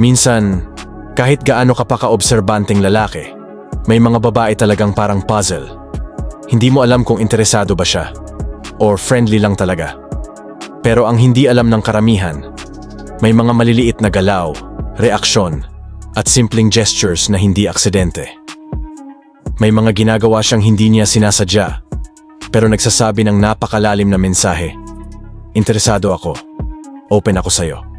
Minsan, kahit gaano ka pa kaobserbanteng lalaki, may mga babae talagang parang puzzle. Hindi mo alam kung interesado ba siya or friendly lang talaga. Pero ang hindi alam ng karamihan, may mga maliliit na galaw, reaksyon, at simpleng gestures na hindi aksidente. May mga ginagawa siyang hindi niya sinasadya, pero nagsasabi ng napakalalim na mensahe. Interesado ako. Open ako sa'yo.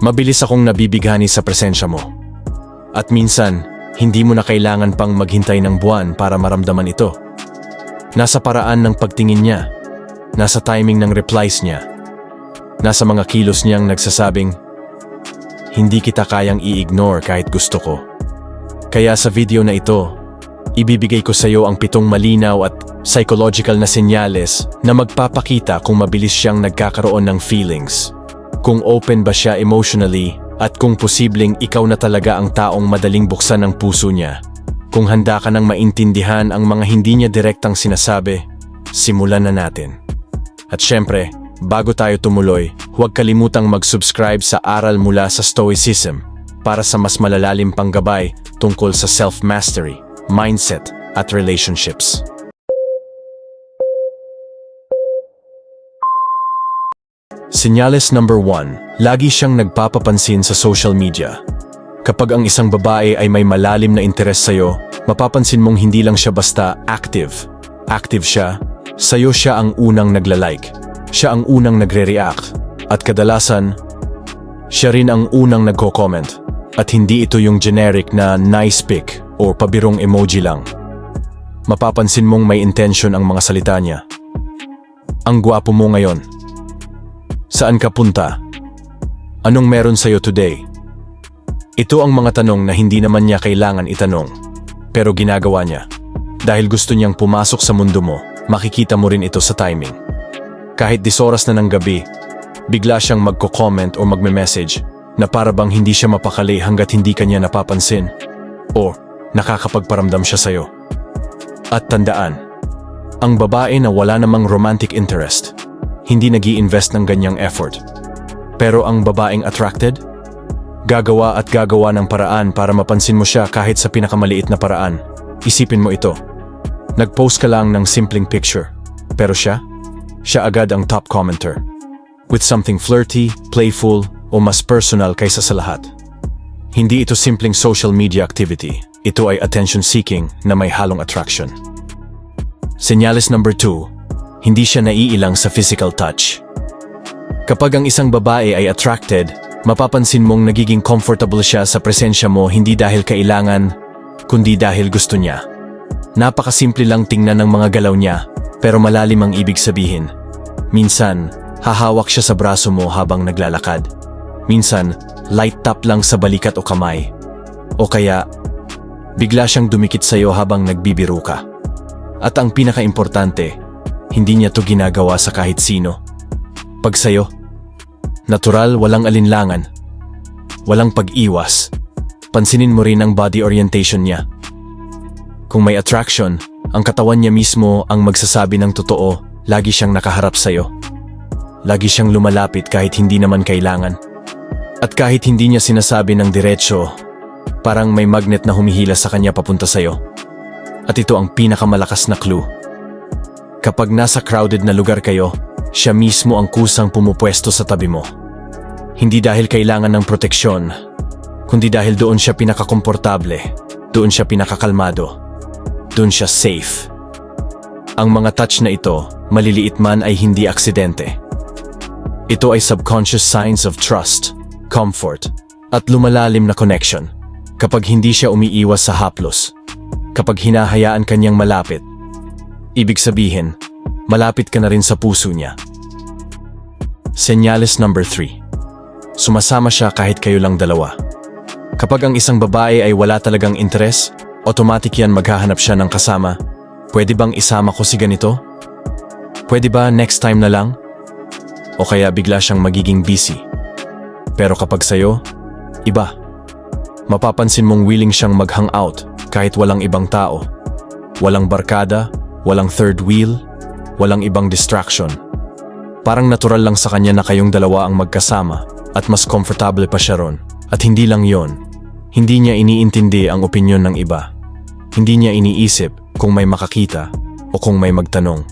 Mabilis akong nabibighani sa presensya mo. At minsan, hindi mo na kailangan pang maghintay ng buwan para maramdaman ito. Nasa paraan ng pagtingin niya, nasa timing ng replies niya, nasa mga kilos niyang nagsasabing, hindi kita kayang i-ignore kahit gusto ko. Kaya sa video na ito, ibibigay ko sa iyo ang pitong malinaw at psychological na senyales na magpapakita kung mabilis siyang nagkakaroon ng feelings. Kung open ba siya emotionally at kung posibleng ikaw na talaga ang taong madaling buksan ng puso niya. Kung handa ka nang maintindihan ang mga hindi niya direktang sinasabi, simulan na natin. At syempre, bago tayo tumuloy, huwag kalimutang mag-subscribe sa Aral mula sa Stoicism para sa mas malalalim pang gabay tungkol sa self-mastery, mindset, at relationships. Senyales number 1. Lagi siyang nagpapapansin sa social media. Kapag ang isang babae ay may malalim na interes sa'yo, mapapansin mong hindi lang siya basta active. Active siya, sa'yo siya ang unang nagla-like. Siya ang unang nagre-react. At kadalasan, siya rin ang unang nagko-comment. At hindi ito yung generic na nice pic o pabirong emoji lang. Mapapansin mong may intention ang mga salita niya. Ang gwapo mo ngayon. Saan ka punta? Anong meron sa'yo today? Ito ang mga tanong na hindi naman niya kailangan itanong. Pero ginagawa niya. Dahil gusto niyang pumasok sa mundo mo, makikita mo rin ito sa timing. Kahit disoras na ng gabi, bigla siyang magko-comment o magme-message na para bang hindi siya mapakali hanggat hindi kanya napapansin o nakakapagparamdam siya sa'yo. At tandaan, ang babae na wala namang romantic interest, hindi nag invest ng ganyang effort. Pero ang babaeng attracted, gagawa at gagawa ng paraan para mapansin mo siya kahit sa pinakamaliit na paraan. Isipin mo ito. Nag-post ka lang ng simpleng picture. Pero siya? Siya agad ang top commenter. With something flirty, playful, o mas personal kaysa sa lahat. Hindi ito simpleng social media activity. Ito ay attention-seeking na may halong attraction. Senyales number 2, hindi siya naiilang sa physical touch. Kapag ang isang babae ay attracted, mapapansin mong nagiging comfortable siya sa presensya mo hindi dahil kailangan, kundi dahil gusto niya. Napakasimple lang tingnan ng mga galaw niya, pero malalim ang ibig sabihin. Minsan, hahawak siya sa braso mo habang naglalakad. Minsan, light tap lang sa balikat o kamay. O kaya, bigla siyang dumikit sa'yo habang nagbibiro ka. At ang pinaka-importante, hindi niya to ginagawa sa kahit sino. Pag sa'yo, natural walang alinlangan, walang pag-iwas. Pansinin mo rin ang body orientation niya. Kung may attraction, ang katawan niya mismo ang magsasabi ng totoo, lagi siyang nakaharap sa'yo. Lagi siyang lumalapit kahit hindi naman kailangan. At kahit hindi niya sinasabi ng diretsyo, parang may magnet na humihila sa kanya papunta sa'yo. At ito ang pinakamalakas na clue. Kapag nasa crowded na lugar kayo, siya mismo ang kusang pumupwesto sa tabi mo. Hindi dahil kailangan ng proteksyon, kundi dahil doon siya pinakakomportable, doon siya pinakakalmado, doon siya safe. Ang mga touch na ito, maliliit man ay hindi aksidente. Ito ay subconscious signs of trust, comfort, at lumalalim na connection. Kapag hindi siya umiiwas sa haplos, kapag hinahayaan kanyang malapit, ibig sabihin, malapit ka na rin sa puso niya. Senyales number 3. Sumasama siya kahit kayo lang dalawa. Kapag ang isang babae ay wala talagang interes, automatic yan maghahanap siya ng kasama. Pwede bang isama ko si ganito? Pwede ba next time na lang? O kaya bigla siyang magiging busy. Pero kapag sa'yo, iba. Mapapansin mong willing siyang mag-hangout kahit walang ibang tao. Walang barkada, walang third wheel, walang ibang distraction. Parang natural lang sa kanya na kayong dalawa ang magkasama at mas comfortable pa siya ron. At hindi lang yon, hindi niya iniintindi ang opinyon ng iba. Hindi niya iniisip kung may makakita o kung may magtanong.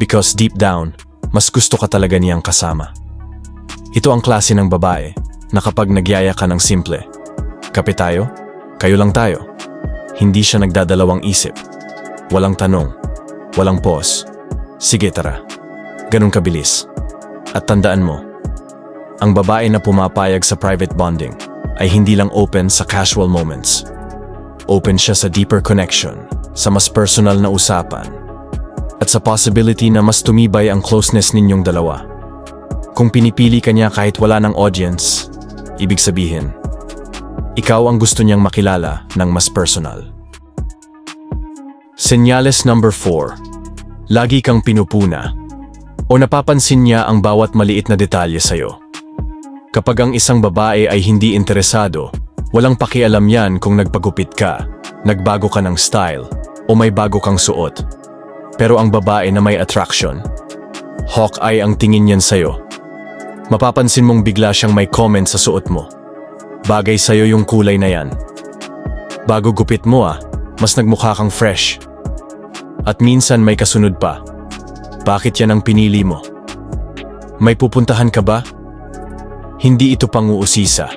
Because deep down, mas gusto ka talaga niyang kasama. Ito ang klase ng babae na kapag nagyaya ka ng simple, kape tayo? Kayo lang tayo. Hindi siya nagdadalawang isip. Walang tanong. Walang pause. Sige tara. Ganun kabilis. At tandaan mo, ang babae na pumapayag sa private bonding ay hindi lang open sa casual moments. Open siya sa deeper connection, sa mas personal na usapan, at sa possibility na mas tumibay ang closeness ninyong dalawa. Kung pinipili ka niya kahit wala ng audience, ibig sabihin, ikaw ang gusto niyang makilala ng mas personal. Senyales number 4. Lagi kang pinupuna o napapansin niya ang bawat maliit na detalye sa'yo. Kapag ang isang babae ay hindi interesado, walang pakialam yan kung nagpagupit ka, nagbago ka ng style, o may bago kang suot. Pero ang babae na may attraction, Hawkeye ang tingin niyan sa'yo. Mapapansin mong bigla siyang may comment sa suot mo. Bagay sa'yo yung kulay na yan. Bago gupit mo ah, mas nagmukha kang fresh. At minsan may kasunod pa. Bakit yan ang pinili mo? May pupuntahan ka ba? Hindi ito panguusisa.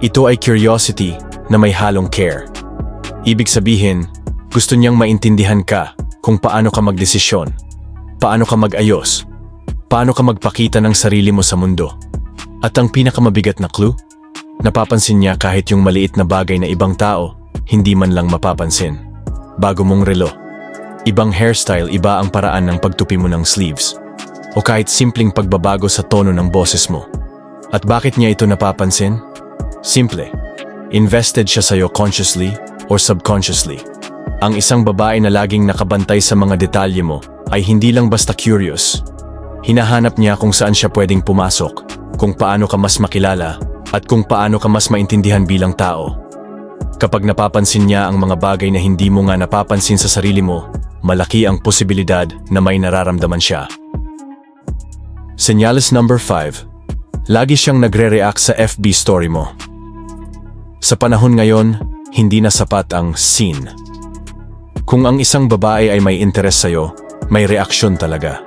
Ito ay curiosity na may halong care. Ibig sabihin, gusto niyang maintindihan ka kung paano ka magdesisyon, paano ka magayos, paano ka magpakita ng sarili mo sa mundo. At ang pinakamabigat na clue? Napapansin niya kahit yung maliit na bagay na ibang tao, hindi man lang mapapansin. Bago mong relo, Ibang hairstyle, iba ang paraan ng pagtupi mo ng sleeves. O kahit simpleng pagbabago sa tono ng boses mo. At bakit niya ito napapansin? Simple. Invested siya sa'yo consciously or subconsciously. Ang isang babae na laging nakabantay sa mga detalye mo ay hindi lang basta curious. Hinahanap niya kung saan siya pwedeng pumasok, kung paano ka mas makilala, at kung paano ka mas maintindihan bilang tao. Kapag napapansin niya ang mga bagay na hindi mo nga napapansin sa sarili mo, malaki ang posibilidad na may nararamdaman siya. Senyales number 5. Lagi siyang nagre-react sa FB story mo. Sa panahon ngayon, hindi na sapat ang scene. Kung ang isang babae ay may interes sa'yo, may reaksyon talaga.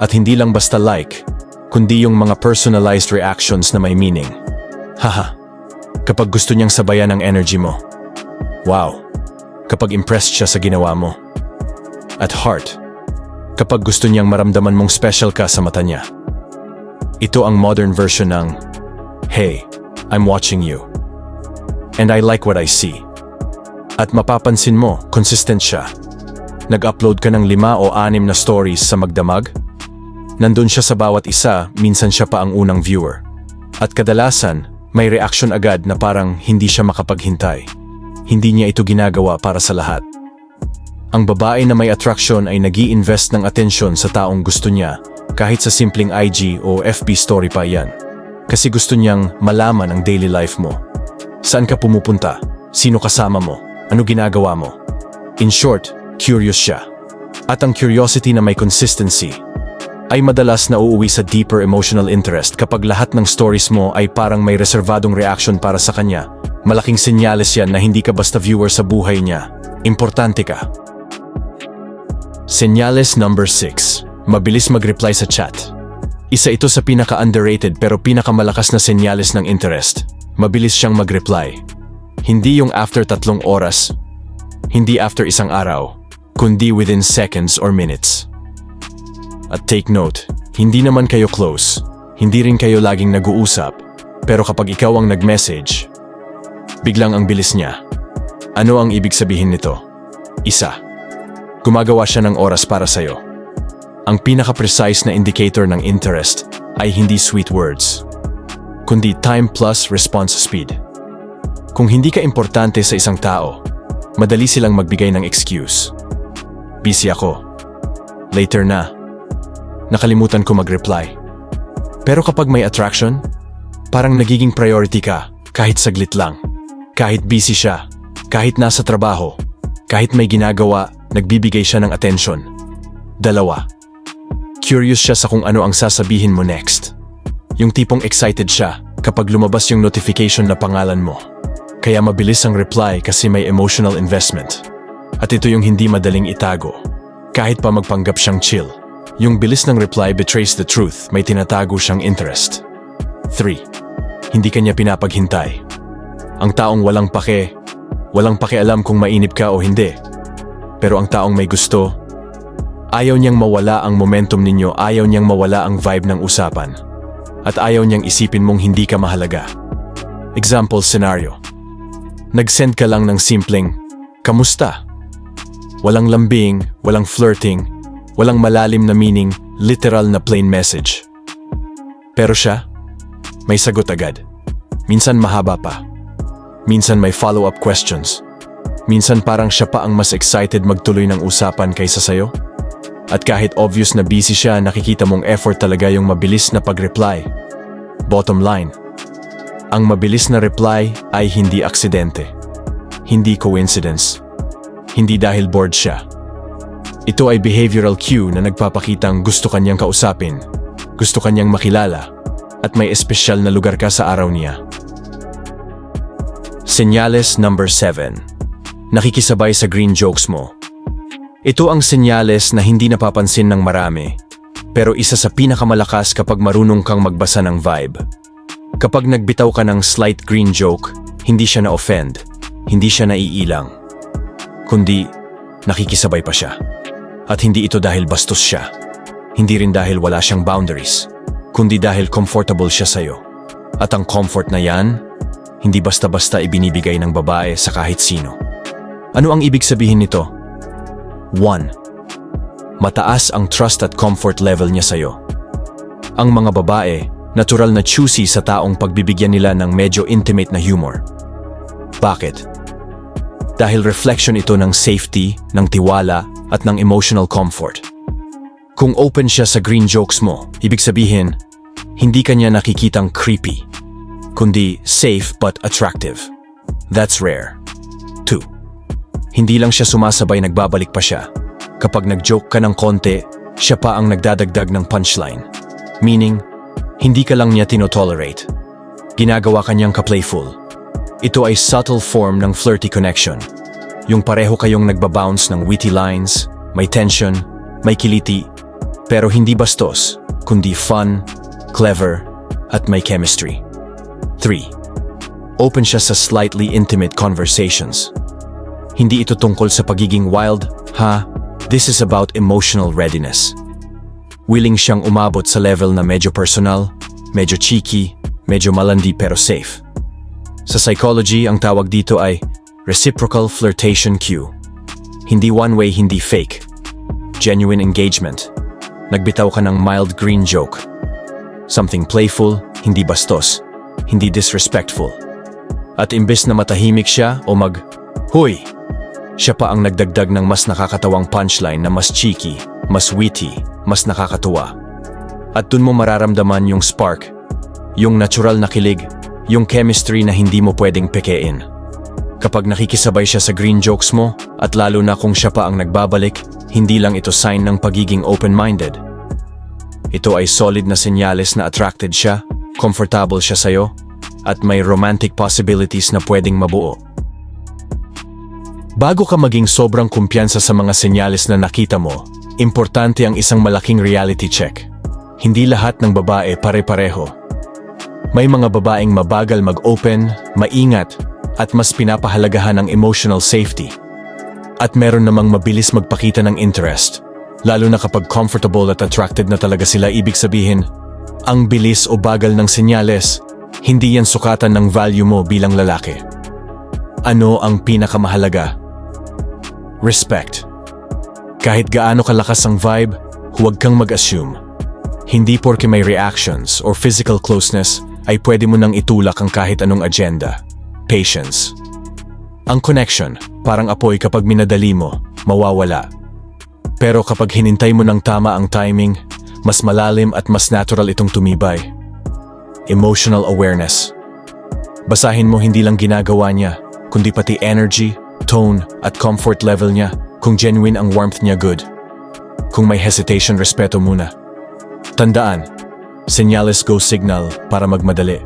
At hindi lang basta like, kundi yung mga personalized reactions na may meaning. Haha, kapag gusto niyang sabayan ang energy mo. Wow, kapag impressed siya sa ginawa mo at heart kapag gusto niyang maramdaman mong special ka sa mata niya. Ito ang modern version ng, Hey, I'm watching you. And I like what I see. At mapapansin mo, consistent siya. Nag-upload ka ng lima o anim na stories sa magdamag? Nandun siya sa bawat isa, minsan siya pa ang unang viewer. At kadalasan, may reaction agad na parang hindi siya makapaghintay. Hindi niya ito ginagawa para sa lahat. Ang babae na may attraction ay nag invest ng atensyon sa taong gusto niya, kahit sa simpleng IG o FB story pa yan. Kasi gusto niyang malaman ang daily life mo. Saan ka pumupunta? Sino kasama mo? Ano ginagawa mo? In short, curious siya. At ang curiosity na may consistency ay madalas na uuwi sa deeper emotional interest kapag lahat ng stories mo ay parang may reservadong reaction para sa kanya. Malaking senyales yan na hindi ka basta viewer sa buhay niya. Importante ka. Senyales number 6. Mabilis mag-reply sa chat. Isa ito sa pinaka-underrated pero pinakamalakas na senyales ng interest. Mabilis siyang mag-reply. Hindi yung after tatlong oras, hindi after isang araw, kundi within seconds or minutes. At take note, hindi naman kayo close, hindi rin kayo laging nag-uusap, pero kapag ikaw ang nag-message, biglang ang bilis niya. Ano ang ibig sabihin nito? Isa gumagawa siya ng oras para sa'yo. Ang pinaka-precise na indicator ng interest ay hindi sweet words, kundi time plus response speed. Kung hindi ka importante sa isang tao, madali silang magbigay ng excuse. Busy ako. Later na. Nakalimutan ko mag-reply. Pero kapag may attraction, parang nagiging priority ka kahit saglit lang. Kahit busy siya, kahit nasa trabaho, kahit may ginagawa nagbibigay siya ng atensyon. Dalawa. Curious siya sa kung ano ang sasabihin mo next. Yung tipong excited siya kapag lumabas yung notification na pangalan mo. Kaya mabilis ang reply kasi may emotional investment. At ito yung hindi madaling itago. Kahit pa magpanggap siyang chill. Yung bilis ng reply betrays the truth, may tinatago siyang interest. 3. Hindi kanya pinapaghintay. Ang taong walang pake, walang pakialam kung mainip ka o hindi. Pero ang taong may gusto, ayaw niyang mawala ang momentum ninyo, ayaw niyang mawala ang vibe ng usapan. At ayaw niyang isipin mong hindi ka mahalaga. Example scenario. Nag-send ka lang ng simpleng, Kamusta? Walang lambing, walang flirting, walang malalim na meaning, literal na plain message. Pero siya, may sagot agad. Minsan mahaba pa. Minsan may follow-up questions. Minsan parang siya pa ang mas excited magtuloy ng usapan kaysa sayo. At kahit obvious na busy siya, nakikita mong effort talaga yung mabilis na pag-reply. Bottom line, ang mabilis na reply ay hindi aksidente. Hindi coincidence. Hindi dahil bored siya. Ito ay behavioral cue na nagpapakitang gusto kanyang kausapin, gusto kanyang makilala, at may espesyal na lugar ka sa araw niya. Senyales number 7. Nakikisabay sa green jokes mo. Ito ang senyales na hindi napapansin ng marami, pero isa sa pinakamalakas kapag marunong kang magbasa ng vibe. Kapag nagbitaw ka ng slight green joke, hindi siya na-offend, hindi siya naiilang, kundi nakikisabay pa siya. At hindi ito dahil bastos siya, hindi rin dahil wala siyang boundaries, kundi dahil comfortable siya sa'yo. At ang comfort na yan, hindi basta-basta ibinibigay ng babae sa kahit sino. Ano ang ibig sabihin nito? 1. Mataas ang trust at comfort level niya sa'yo. Ang mga babae, natural na choosy sa taong pagbibigyan nila ng medyo intimate na humor. Bakit? Dahil reflection ito ng safety, ng tiwala, at ng emotional comfort. Kung open siya sa green jokes mo, ibig sabihin, hindi kanya nakikitang creepy, kundi safe but attractive. That's rare. 2. Hindi lang siya sumasabay nagbabalik pa siya. Kapag nag-joke ka ng konti, siya pa ang nagdadagdag ng punchline. Meaning, hindi ka lang niya tinotolerate. Ginagawa kanyang ka-playful. Ito ay subtle form ng flirty connection. Yung pareho kayong nagbabounce ng witty lines, may tension, may kiliti, pero hindi bastos, kundi fun, clever, at may chemistry. 3. Open siya sa slightly intimate conversations. Hindi ito tungkol sa pagiging wild, ha? This is about emotional readiness. Willing siyang umabot sa level na medyo personal, medyo cheeky, medyo malandi pero safe. Sa psychology, ang tawag dito ay reciprocal flirtation cue. Hindi one-way, hindi fake. Genuine engagement. Nagbitaw ka ng mild green joke. Something playful, hindi bastos, hindi disrespectful. At imbes na matahimik siya o mag, Huy! Siya pa ang nagdagdag ng mas nakakatawang punchline na mas cheeky, mas witty, mas nakakatuwa. At dun mo mararamdaman yung spark, yung natural na kilig, yung chemistry na hindi mo pwedeng pekein. Kapag nakikisabay siya sa green jokes mo, at lalo na kung siya pa ang nagbabalik, hindi lang ito sign ng pagiging open-minded. Ito ay solid na senyales na attracted siya, comfortable siya sa'yo, at may romantic possibilities na pwedeng mabuo. Bago ka maging sobrang kumpiyansa sa mga senyales na nakita mo, importante ang isang malaking reality check. Hindi lahat ng babae pare-pareho. May mga babaeng mabagal mag-open, maingat, at mas pinapahalagahan ang emotional safety. At meron namang mabilis magpakita ng interest, lalo na kapag comfortable at attracted na talaga sila ibig sabihin, ang bilis o bagal ng senyales, hindi yan sukatan ng value mo bilang lalaki. Ano ang pinakamahalaga? Respect. Kahit gaano kalakas ang vibe, huwag kang mag-assume. Hindi porke may reactions or physical closeness ay pwede mo nang itulak ang kahit anong agenda. Patience. Ang connection, parang apoy kapag minadali mo, mawawala. Pero kapag hinintay mo ng tama ang timing, mas malalim at mas natural itong tumibay. Emotional awareness. Basahin mo hindi lang ginagawa niya, kundi pati energy, tone, at comfort level niya kung genuine ang warmth niya good. Kung may hesitation, respeto muna. Tandaan, senyales go signal para magmadali.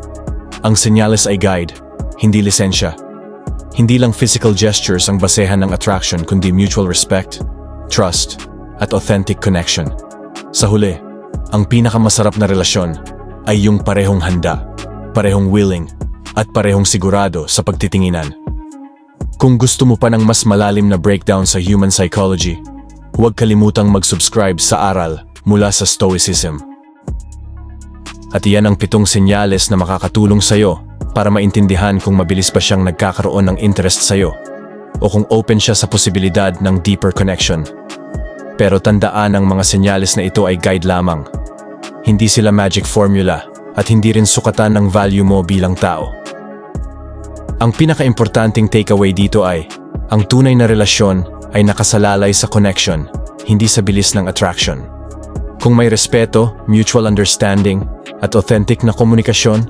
Ang senyales ay guide, hindi lisensya. Hindi lang physical gestures ang basehan ng attraction kundi mutual respect, trust, at authentic connection. Sa huli, ang pinakamasarap na relasyon ay yung parehong handa, parehong willing, at parehong sigurado sa pagtitinginan. Kung gusto mo pa ng mas malalim na breakdown sa human psychology, huwag kalimutang mag-subscribe sa aral mula sa Stoicism. At iyan ang pitong senyales na makakatulong sa'yo para maintindihan kung mabilis ba siyang nagkakaroon ng interest sa'yo o kung open siya sa posibilidad ng deeper connection. Pero tandaan ang mga senyales na ito ay guide lamang. Hindi sila magic formula at hindi rin sukatan ng value mo bilang tao. Ang pinaka-importanting takeaway dito ay, ang tunay na relasyon ay nakasalalay sa connection, hindi sa bilis ng attraction. Kung may respeto, mutual understanding, at authentic na komunikasyon,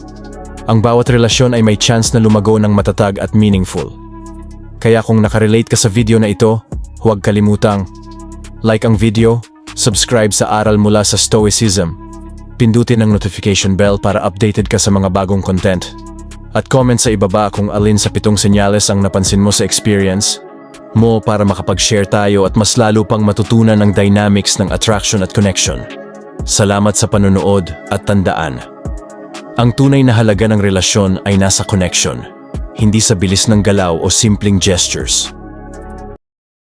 ang bawat relasyon ay may chance na lumago ng matatag at meaningful. Kaya kung nakarelate ka sa video na ito, huwag kalimutang like ang video, subscribe sa Aral mula sa Stoicism, pindutin ang notification bell para updated ka sa mga bagong content, at comment sa ibaba kung alin sa pitong senyales ang napansin mo sa experience mo para makapag-share tayo at mas lalo pang matutunan ang dynamics ng attraction at connection. Salamat sa panonood at tandaan. Ang tunay na halaga ng relasyon ay nasa connection, hindi sa bilis ng galaw o simpleng gestures.